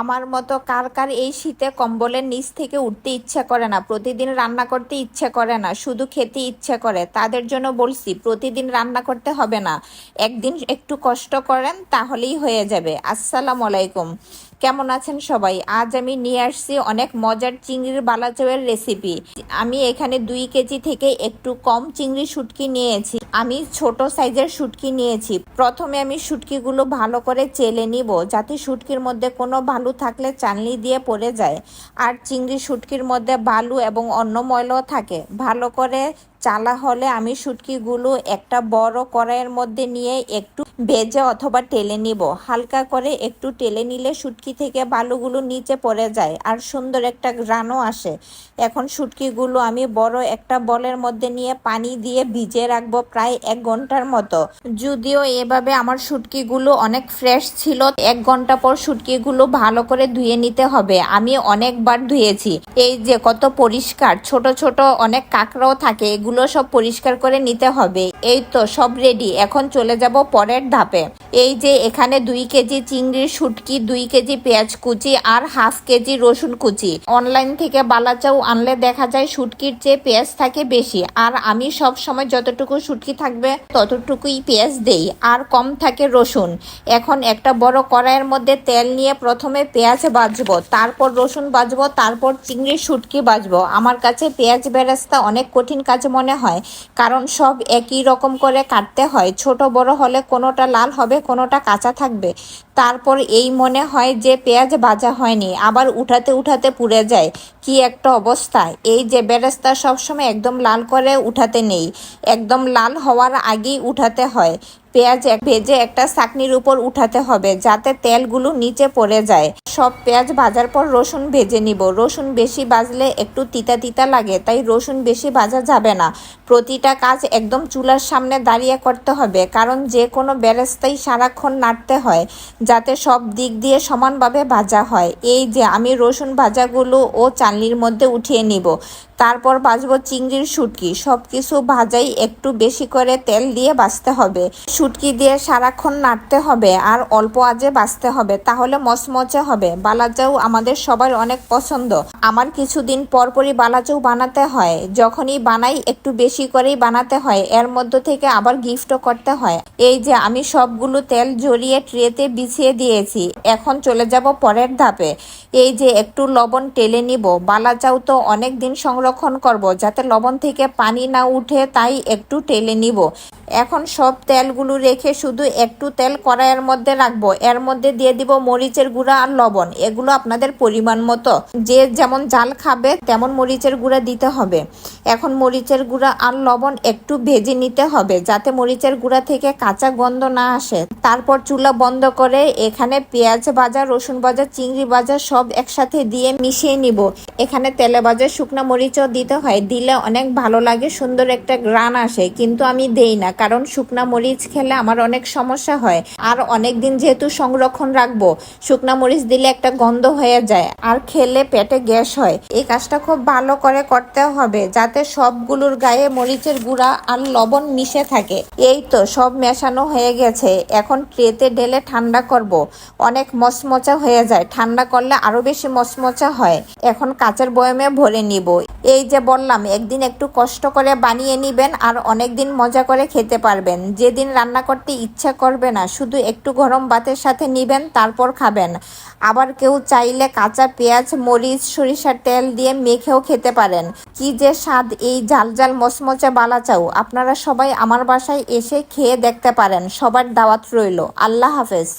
আমার মতো কার কার এই শীতে কম্বলের নিচ থেকে উঠতে ইচ্ছা করে না, প্রতিদিন রান্না করতে ইচ্ছে করে না, শুধু খেতে ইচ্ছে করে। তাদের জন্য বলছি, প্রতিদিন রান্না করতে হবে না। একদিন একটু কষ্ট করেন, তাহলেই হয়ে যাবে। আসসালামু আলাইকুম। কেমন আছেন সবাই? আজ আমি নিয়ে আসছি অনেক মজার চিংড়ির বালাচাওয়ের রেসিপি আমি এখানে দুই কেজি থেকে একটু কম চিংড়ি শুটকি নিয়েছি। আমি ছোট সাইজের শুটকি নিয়েছি। প্রথমে আমি শুটকিগুলো ভালো করে চেলে নিব যাতে শুটকির মধ্যে কোনো বালু থাকলে চানলি দিয়ে পড়ে যায়। আর চিংড়ি শুটকির মধ্যে বালু এবং অন্য ময়লাও থাকে। ভালো করে চালা হলে আমি শুটকিগুলো একটা বড় কড়াইয়ের মধ্যে নিয়ে একটু ভেজে অথবা টেলে নিব। হালকা করে একটু টেলে নিলে শুটকি থেকে বালুগুলো নিচে পড়ে যায় আর সুন্দর একটা গ্রানও আসে। এখন শুটকিগুলো আমি বড় একটা বলের মধ্যে নিয়ে পানি দিয়ে ভিজে রাখব প্রায় এক ঘণ্টার মতো। যদিও এভাবে আমার শুটকিগুলো অনেক ফ্রেশ ছিল, এক ঘণ্টা পর শুটকিগুলো ভালো করে ধুয়ে নিতে হবে। আমি অনেকবার ধুয়েছি। এই যে কত পরিষ্কার, ছোট ছোট অনেক কাঁকড়াও থাকে এগুলো সব পরিষ্কার করে নিতে হবে। এই তো সব রেডি এখন চলে যাব পরের ধাপে। এই যে এখানে দুই কেজি চিংড়ির শুটকি, দুই কেজি পেঁয়াজ কুচি আর হাফ কেজি রসুন কুচি। অনলাইন থেকে বালাচাও আনলে দেখা যায় শুটকির চেয়ে পেঁয়াজ থাকে বেশি। আর আমি সব সময় যতটুকু শুটকি থাকবে, ততটুকুই পেঁয়াজ দেই। আর কম থাকে রসুন। এখন একটা বড় কড়াইয়ের মধ্যে তেল নিয়ে প্রথমে পেঁয়াজ বাজবো, তারপর রসুন বাজবো, তারপর চিংড়ির শুটকি বাজবো। আমার কাছে পেঁয়াজ বেরাস্তা অনেক কঠিন কাজ মনে হয়, কারণ সব একই রকম করে কাটতে হয়। ছোট বড় হলে কোনোটা লাল হবে কোনোটা কাঁচা থাকবে। তারপর এই মনে হয় যে পেঁয়াজ ভাজা হয়নি, আবার উঠাতে উঠাতে পুড়ে যায়। কি একটা অবস্থা। এই যে বেরেস্তা সবসময় একদম লাল করে উঠাতে নেই। একদম লাল হওয়ার আগেই উঠাতে হয়। পেঁয়াজ ভেজে একটা চাকনির উপর উঠাতে হবে, যাতে তেলগুলো নিচে পড়ে যায়। সব পেঁয়াজ ভাজার পর রসুন ভেজে নিব। রসুন বেশি বাজলে একটু তিতা তিতা লাগে, তাই রসুন বেশি ভাজা যাবে না। প্রতিটা কাজ একদম চুলার সামনে দাঁড়িয়ে করতে হবে, কারণ যে কোনো বেরেস্তাই সারাক্ষণ নাড়তে হয়, যাতে সব দিক দিয়ে সমানভাবে ভাজা হয়। এই যে আমি রসুন ভাজাগুলো ও চালনির মধ্যে উঠিয়ে নিব। তারপর ভাজবো চিংড়ির শুটকি। সব কিছু ভাজাই একটু বেশি করে তেল দিয়ে ভাজতে হবে। শুটকি দিয়ে সারাক্ষণ নাড়তে হবে আর অল্প আজে ভাজতে হবে, তাহলে মচমচে হবে। বালাচাও আমাদের সবার অনেক পছন্দ। আমার কিছুদিন পরপরই বালাচাও বানাতে হয়। যখনই বানাই, একটু বেশি করেই বানাতে হয়। এর মধ্য থেকে আবার গিফটও করতে হয়। এই যে আমি সবগুলো তেল জড়িয়ে ট্রেতে বিছিয়ে দিয়েছি, এখন চলে যাব পরের ধাপে। এই যে একটু লবণ টেলে নিব। বালাচাও তো অনেক দিন সংরক্ষণ করব যাতে লবণ থেকে পানি না উঠে তাই একটু টেলে নিব। এখন সব তেলগুলো রেখে শুধু একটু তেল কড়াইয়ের মধ্যে রাখব। এর মধ্যে দিয়ে দিব মরিচের গুঁড়া আর লবণ। এগুলো আপনাদের পরিমাণ মতো। যে যেমন জাল খাবে তেমন মরিচের গুঁড়া দিতে হবে। এখন মরিচের গুঁড়া আর লবণ একটু ভেজে নিতে হবে যাতে মরিচের গুঁড়া থেকে কাঁচা গন্ধ না আসে। তারপর চুলা বন্ধ করে এখানে পেঁয়াজ ভাজা, রসুন ভাজা, চিংড়ি ভাজা সব একসাথে দিয়ে মিশিয়ে নিব। এখানে তেলে ভাজা শুকনো মরিচও দিতে হয়, দিলে অনেক ভালো লাগে, সুন্দর একটা গ্রান আসে। কিন্তু আমি দেই না, কারণ শুকনা মরিচ খেলে আমার অনেক সমস্যা হয়। আর অনেক দিন যেহেতু সংরক্ষণ রাখব, শুকনা মরিচ দিলে একটা গন্ধ হয়ে যায়, আর খেলে পেটে গ্যাস হয়। এই কাজটা খুব ভালো করে করতে হবে, যাতে সবগুলোর গায়ে মরিচের গুঁড়া আর লবণ মিশে থাকে। এই তো সব মেশানো হয়ে গেছে, এখন ট্রেতে ঢেলে ঠান্ডা করব। অনেক মচমচা হয়ে যায়, ঠান্ডা করলে আরও বেশি মচমচা হয়। এখন কাঁচের বয়মে ভরে নিব। এই যে বললাম, একদিন একটু কষ্ট করে বানিয়ে নিবেন আর অনেক দিন মজা করে খেতে পারবেন। যেদিন রান্না করতে ইচ্ছা করবে না, শুধু একটু গরম ভাতের সাথে নিবেন, তারপর খাবেন। আবার কেউ চাইলে কাঁচা পেঁয়াজ, মরিচ, সরিষার তেল দিয়ে মেখেও খেতে পারেন। কি যে স্বাদ এই ঝাল জাল মচমচে বালাচাও আপনারা সবাই আমার বাসায় এসে খেয়ে দেখতে পারেন। সবার দাওয়াত রইল। আল্লাহ হাফেজ।